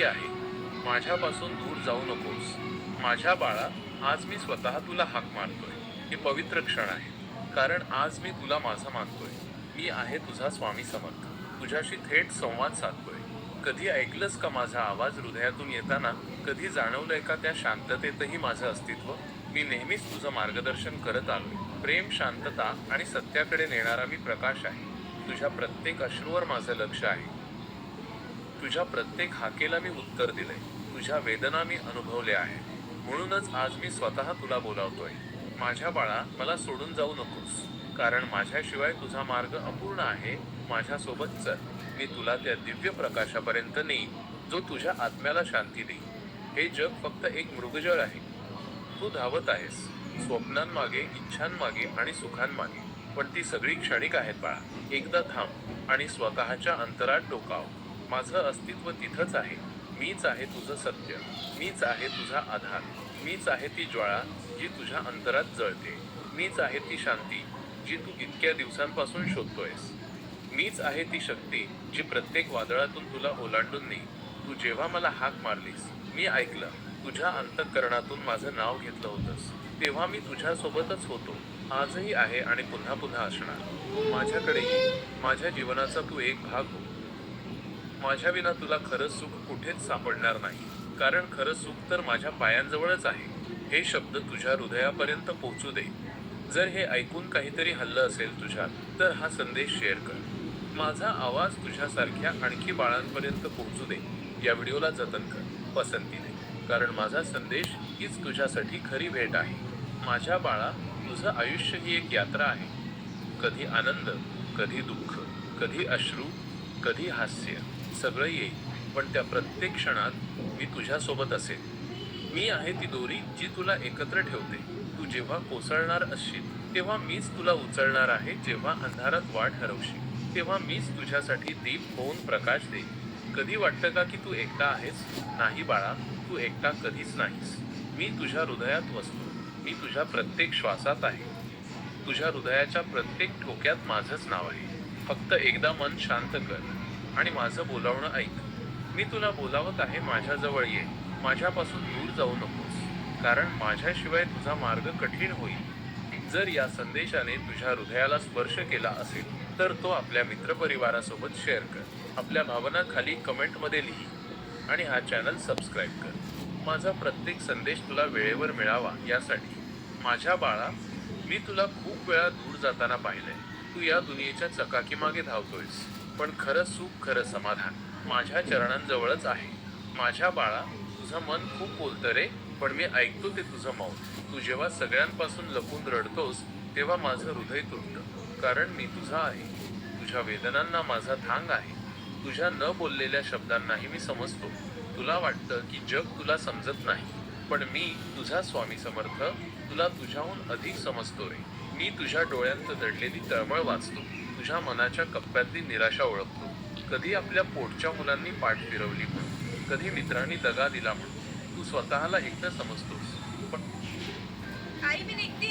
नक्की आहे. माझ्यापासून दूर जाऊ नकोस. माझ्या बाळा आज मी स्वतः तुला हाक मारतोय. हे पवित्र क्षण आहे. कारण आज मी तुला माझा मानतोय. मी आहे तुझा स्वामी समर्थ. तुझ्याशी थेट संवाद साधतोय. कधी ऐकलंस का माझा आवाज हृदयातून येताना? कधी जाणवलंय का त्या शांततेतही माझं अस्तित्व? मी नेहमीच तुझं मार्गदर्शन करत आलोय. प्रेम शांतता आणि सत्याकडे नेणारा मी प्रकाश आहे. तुझ्या प्रत्येक अश्रूवर माझं लक्ष आहे. तुझ्या प्रत्येक हाकेला मी उत्तर दिले तुझ्या वेदना मी अनुभवल्या आहेत म्हणूनच आज मी स्वतः तुला बोलावतोय. माझ्या बाळा मला सोडून जाऊ नकोस. कारण माझ्याशिवाय तुझा मार्ग अपूर्ण आहे. माझ्यासोबत चल. मी तुला त्या दिव्य प्रकाशापर्यंत नेईन जो तुझ्या आत्म्याला शांती देईल हे जग फक्त एक मृगजळ आहे. तू धावत आहेस. स्वप्नांमागे इच्छांमागे आणि सुखांमागे. पण ती सगळी क्षणिक आहेत बाळा. एकदा थांब आणि स्वतःच्या अंतरात डोकाव माझं अस्तित्व तिथंच आहे. मीच आहे तुझं सत्य. मीच आहे तुझा आधार. मीच आहे ती ज्वाळा जी तुझ्या अंतरात जळते. मीच आहे ती शांती जी तू इतक्या दिवसांपासून शोधतोयस. मीच आहे ती शक्ती जी प्रत्येक वादळातून तुला ओलांडून नेई. तू जेव्हा मला हाक मारलीस मी ऐकलं तुझ्या अंतःकरणातून माझं नाव घेतलं होतंस. तेव्हा मी तुझ्यासोबतच होतो. आजही आहे आणि पुन्हा पुन्हा असणार. माझ्याकडेही माझ्या जीवनाचा तू एक भाग हो. माझ्या विना तुला खरं सुख कुठेच सापडणार नाही. कारण खरं सुख तर माझ्या पायांजवळच आहे. हे शब्द तुझ्या हृदयापर्यंत पोहोचू दे. जर हे ऐकून काहीतरी हल्लं असेल तुझ्यात तर हा संदेश शेअर कर. माझा आवाज तुझ्यासारख्या आणखी बाळांपर्यंत पोहोचू दे. या व्हिडिओला जतन कर. पसंती दे. कारण माझा संदेश हीच तुझ्यासाठी खरी भेट आहे. माझ्या बाळा तुझं आयुष्य ही एक यात्रा आहे. कधी आनंद कधी दुःख कधी अश्रू कधी हास्य. सगळं येईल पण त्या प्रत्येक क्षणात मी तुझ्यासोबत असेल. मी आहे ती दोरी जी तुला एकत्र ठेवते. तू जेव्हा कोसळणार असशील तेव्हा मीच तुला उचलणार आहे जेव्हा अंधारात वाट हरवशील. तेव्हा मीच तुझ्यासाठी दीप होऊन प्रकाश देईल कधी वाटतं का की तू एकटा आहेस? नाही बाळा तू एकटा कधीच नाहीस. मी तुझ्या हृदयात वसतो मी तुझ्या प्रत्येक श्वासात आहे. तुझ्या हृदयाच्या प्रत्येक ठोक्यात माझंच नाव आहे. फक्त एकदा मन शांत कर. आणि माझं बोलावणं ऐक. मी तुला बोलावत आहे माझ्याजवळ ये. माझ्यापासून दूर जाऊ नकोस. कारण माझ्याशिवाय तुझा मार्ग कठीण होईल. जर या संदेशाने तुझ्या हृदयाला स्पर्श केला असेल तर तो आपल्या मित्रपरिवारासोबत शेअर कर. आपल्या भावना खाली कमेंटमध्ये लिही. आणि हा चॅनल सबस्क्राईब कर. माझा प्रत्येक संदेश तुला वेळेवर मिळावा यासाठी. माझ्या बाळा मी तुला खूप वेळा दूर जाताना पाहिलंय. तू या दुनियेच्या चकाकीमागे धावतोयस. पण खरं सुख खरं समाधान माझ्या चरणांजवळच आहे. माझ्या बाळा तुझं मन खूप बोलतं रे पण मी ऐकतो ते तुझं मौन. तू जेव्हा सगळ्यांपासून लपून रडतोस तेव्हा माझं हृदय तुटतं. कारण मी तुझा आहे. तुझ्या वेदनांना माझा थांग आहे. तुझ्या न बोललेल्या शब्दांनाही मी समजतो. तुला वाटतं की जग तुला समजत नाही. पण मी तुझा स्वामी समर्थ तुला तुझ्याहून अधिक समजतो रे. मी तुझ्या डोळ्यांत दडलेली तळमळ वाचतो. तुझ्या मनाच्या कप्प्यातली निराशा ओळखतो. कधी आपल्या पोटच्या मुलांनी पाठ फिरवली म्हणून कधी मित्रांनी दगा दिला म्हणून. तू स्वतःला एकटं समजतोस. पण आई मी निघते.